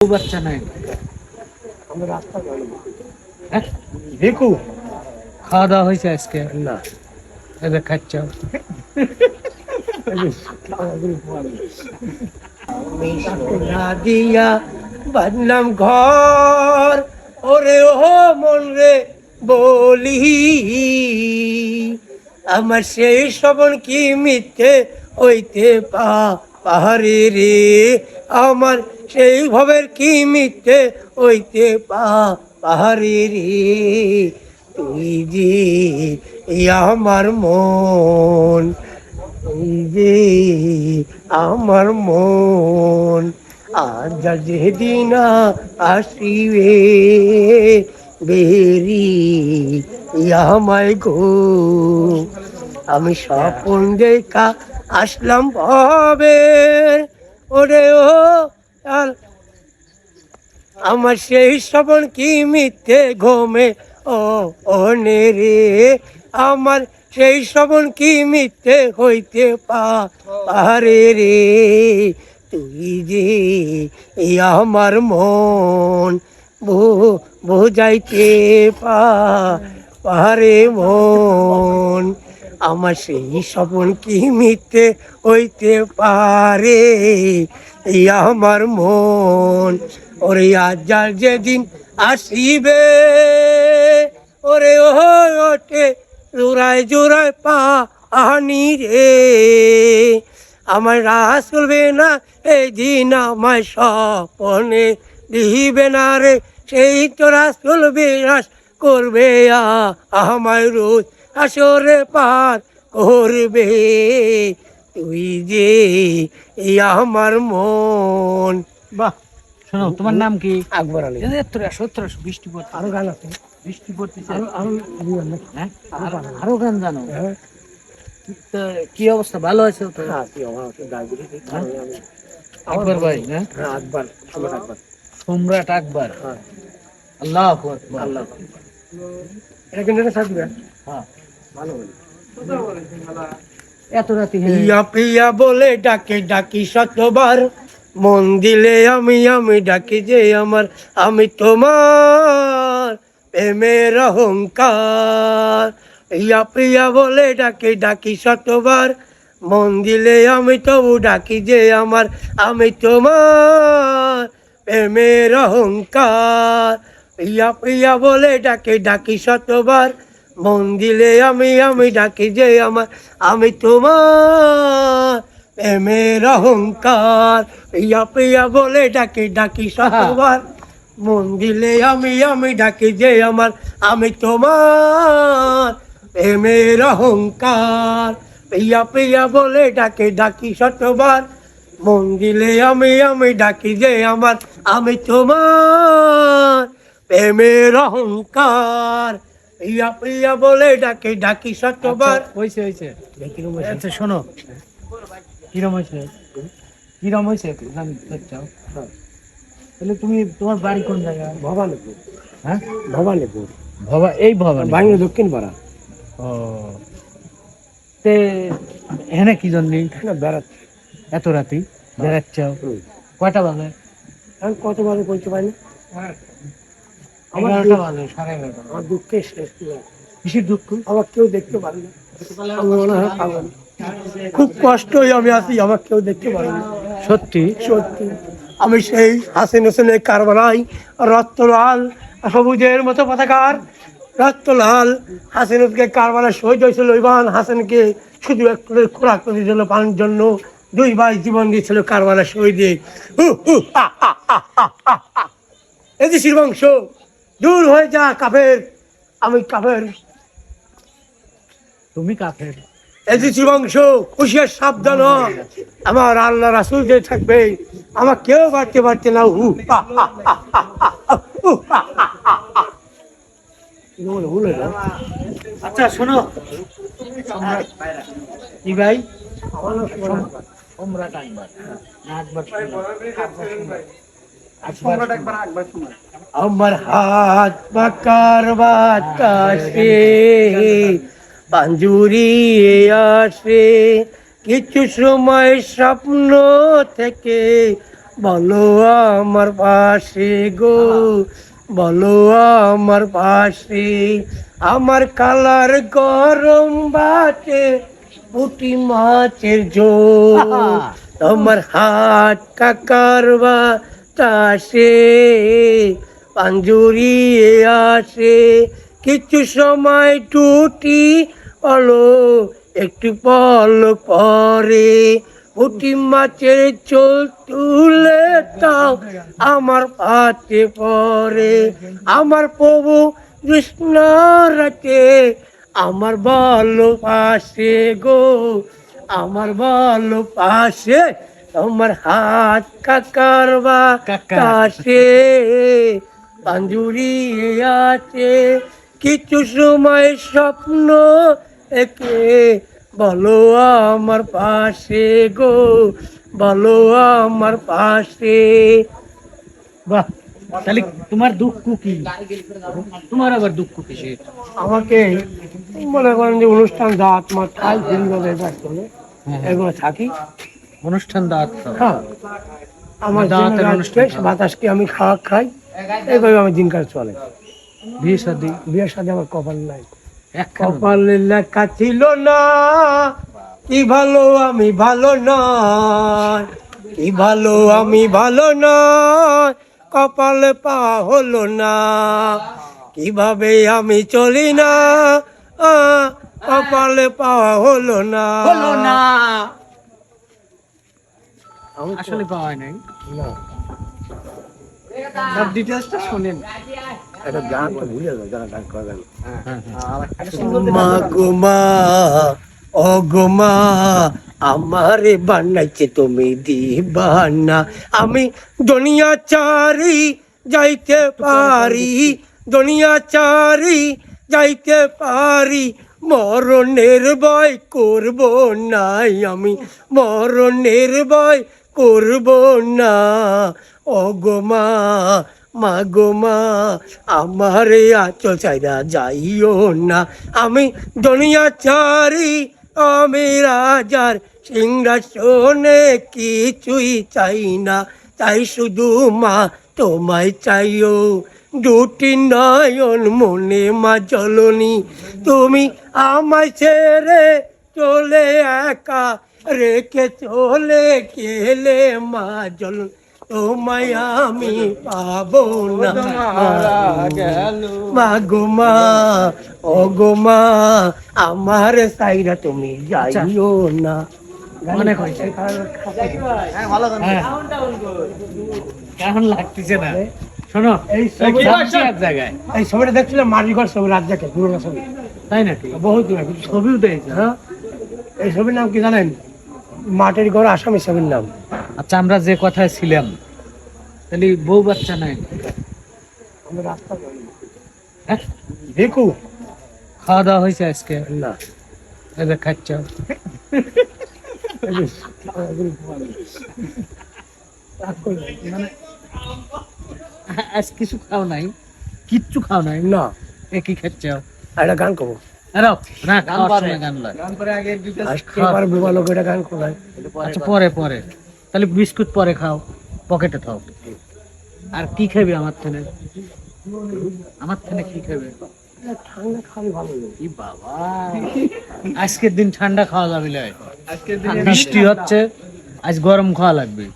বাচ্চা নাই। হ্যাঁ? দেখু খাওয়া দাওয়া হয়েছে আজকে। না। এবার খাচ্ছ। না দিয়া বাদনাম ঘর। ওরে ও মন রে বলি। আমার সেই শ্রবণ কি মিথ্যে হইতে পা পাহাড়ে রে। আমার সেই ভবের কি মিথ্যে হইতে পা পাহাড়ে রে তুই যে আমার মন এই যে আমার মন, আজ যেদিন আসিবে বেরি আমায় গো। আমি স্বপন দেখা আসলাম ভবে ওরে ও আমার সেই স্বপন কি মিথ্যে ঘুমে? ও অনে রে, আমার সেই শ্রবণ কি মিথ্যে হইতে পারে রে। তুই যে আমার মন বোঝাইতে পারে মন। আমার সেই স্বপন কি মিথ্যে হইতে পারে? এই আমার মন, ওরে আজ যার যেদিন আসিবে, ওরে ও ওঠে জোড়ায় জোড়ায় পা আনি রে। আমার রাস করবে না এই দিন আমায় স্বপনে দিবে না রে। সেই তো রাস করবে রাস করবে আ- আমায় রোজ আসরে পার করবে। তুই যে এই আমার মন। বাহ শোনো তোমার নাম কি? আকবর আলী। সত্তর সত্তর বৃষ্টি পড়ছে আরও গান আছে। বৃষ্টি পড়তেছে। আরও আরও হ্যাঁ? আরও গান জানো। হ্যাঁ। কি অবস্থা? ভালো আছে তো? হ্যাঁ, আকবর ভাই হ্যাঁ? আকবর আকবর। সম্রাট আকবর। হ্যাঁ। আল্লাহ আকবর। আল্লাহ এটা কিন্তু সাথে হ্যাঁ। ভালো বলি। এত রাতে হ্যাঁ। প্রিয়া প্রিয়া বলে ডাকে, ডাকি শতবার। মন দিলে আমি আমি ডাকি যে আমার, আমি তোমার প্রেমের অহংকার। প্রিয়া প্রিয়া বলে ডাকে, ডাকি শতবার। মন দিলে আমি তবু ডাকি যে আমার, আমি তোমার প্রেমের অহংকার। প্রিয়া প্রিয়া বলে ডাকে, ডাকি শতবার। মন দিলে আমি আমি ডাকি যে আমার, আমি তোমার প্রেমের অহংকার। প্রিয়া প্রিয়া বলে ডাকি ডাকি শতবার মন দিলে আমি আমি ডাকি যে আমার, আমি তোমার প্রেমের অহংকার। প্রিয়া প্রিয়া বলে ডাকে, ডাকি শতবার মন দিলে আমি আমি ডাকি যে আমার, আমি তোমার প্রেমের অহংকার। প্রিয়া প্রিয়া বলে ডাকে ডাকি শতবার। হয়েছে হয়েছে আচ্ছা শোনো। কিরম হয়েছে কিরম হয়েছে গান চাও তাহলে তুমি তোমার বাড়ি কোন জায়গায়? ভবানীপুর। হ্যাঁ? ভবানীপুর। ভবা এই ভবানী বাংলা দক্ষিণ পাড়া। ও। তে এখানে কি জন্য? বেড়াচ্ছি। এত রাতি? বেড়াচ্ছ? কয়টা বাজে? আমি কতবার বলতে পারি আমার বাজে সাড়ে এগারোটা। আমার দুঃখে শেষ কিসের দুঃখ? আমার কেউ দেখতে পারে না। খুব কষ্টই আমি আছি আমার কেউ দেখতে পারে না। সত্যি? সত্যি। আমি সেই হাসিন হোসেনের কারবালাই রক্তলাল সবুজের মতো পতাকার রক্তলাল হাসিনুকে কারবালায় শহীদ হয়েছিল। ইবান হাসানকে শুধু একটু খোরাক করে দিল পানির জন্য। দুই ভাই জীবন দিয়েছিল কারবালা শহীদে এই যে শিরবংশ দূর হয়ে যা, কাফের। আমি কাফের। তুমি কাফের। বংশ হুশিয়ার সাবধান আমার আল্লাহ রাসুল যে থাকবে, আমার কেউ বাড়তে পারছে না। হু। আচ্ছা শোনো। কি ভাই? আমার হাত পাকার বাতাসে পাঞ্জুরি আসে। কিছু সময় স্বপ্ন থেকে বলো আমার পাশে গো বলো আমার পাশে। আমার কালার গরম বাটে পুটি মাছের ঝোল। তোমার হাত কাকার বাতাসে পাঞ্জুরিয়ে আসে। কিছু সময় টুটি অলো একটু পল পরে। পুটি মাছের চোল তুলে তাও আমার পাতে পরে। আমার প্রভু কৃষ্ণ রাতে আমার ভালো পাশে গো। আমার ভালো পাশে তোমার হাত কাকার বা। কাছে পাঞ্জুরি আছে কিছু সময় স্বপ্ন একে বলো আমার পাশে গো বলো আমার পাশে বাহ তাহলে তোমার দুঃখ কি তোমার আবার দুঃখ কিসের আমাকে মনে করেন যে অনুষ্ঠান দাঁত মা খাই ভিন্ন ব্যাপার চলে হ্যাঁ। এগুলো থাকি। অনুষ্ঠান দাঁত হ্যাঁ। আমার দাওয়াতের অনুষ্ঠান বাতাসকে আমি খাওয়া খাই এইভাবে আমার দিনকাল চলে। বিয়ে শাদি? বিয়ের সাথে আমার কপাল নাই। কপালে লেখা ছিল না কি ভালো আমি ভালো নয় কি ভালো আমি ভালো নয় কপালে পা হলো না কীভাবে আমি চলি না কপালে পা হলো না। হলো না। আসলে পাওয়া নাই। না, সব ডিটেলসটা শোনেন। একটা গান তো ভুলে গেল যারা গান। করবেন মা গো মা ও গো মা আমারে বানাইছে তুমি দিবানা। আমি দুনিয়া চারি যাইতে পারি দুনিয়া চারি যাইতে পারি মরণের ভয় করব নাই আমি মরণের ভয় করব না। ও গো মা মা, আমারে আচল চাইরা যাইও না। আমি দুনিয়া চারি আমি রাজার সিংহাসনে কিছুই চাই না। তাই শুধু মা তোমায় চাইও। দুটি নয়ন মনে মা জলনি তুমি আমায় ছেড়ে চলে একা রেখে চলে গেলে মা জল তোমায় আমি পাবো না। মা গো মা ও গো মা আমার সাইরা তুমি যাইও না। মনে করছে। হ্যাঁ। কেমন লাগতেছে না? শোনো এই জায়গায়। এই ছবিটা দেখছিলাম মারিঘর ছবি রাজ্জাকে পুরোনো ছবি। তাই নাকি? বহুত ছবিও হ্যাঁ। এই ছবির নাম কি জানেন? মাটির ঘর আসামি ছবির নাম। আচ্ছা আমরা যে কথায় ছিলাম তাহলে বউ বাচ্চা নাই। রাস্তা হ্যাঁ? দেখু খাওয়া দাওয়া হয়েছে আজকে? না। খাচ্ছ। মানে আজ কিছু খাও নাই? কিচ্ছু খাও নাই? না। এ কি খাচ্ছ? একটা গান করব আচ্ছা পরে পরে। তাহলে বিস্কুট পরে খাও পকেটে থাও। আর কি খাবে আমার থেনে আমার থেনে কি খাবে? আজকের দিন ঠান্ডা খাওয়া যাবে। বৃষ্টি হচ্ছে আজ গরম খাওয়া লাগবে।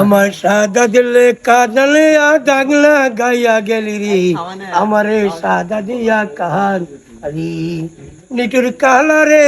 আমার সাদা দিলে কাদলে দাগলা গাইয়া গেলি রে। আমারে সাদা দিয়া কাহার আরে নিটুর কালা রে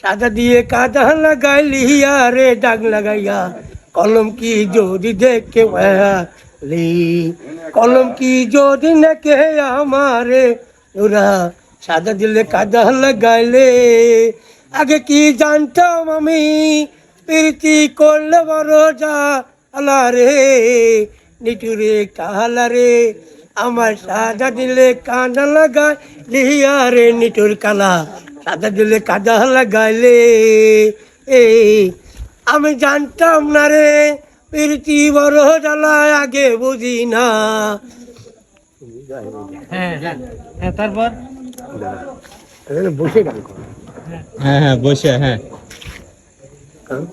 সাদা দিয়ে কাদা লাগাইলি রে দাগ লাগাইয়া। কলম কি যদি দেখে লি কলম কি যদি নাকে আমারে? ওরা সাদা দিলে কাদা লাগাইলে। আগে কি জানতাম আমি? প্রীতি করলে বড় যা আলা রে নিটুরে কালা রে আমার সাদা দিলে কাঁদা লাগাই লিয়া রে নিটুর কালা। সাদা দিলে কাদা লাগাইলে এ আমি জানতাম না রে প্রীতি বড় জ্বালা আগে বুঝি না। হ্যাঁ হ্যাঁ হ্যাঁ তারপর? বসে গান হ্যাঁ হ্যাঁ বসে হ্যাঁ। হ্যাঁ?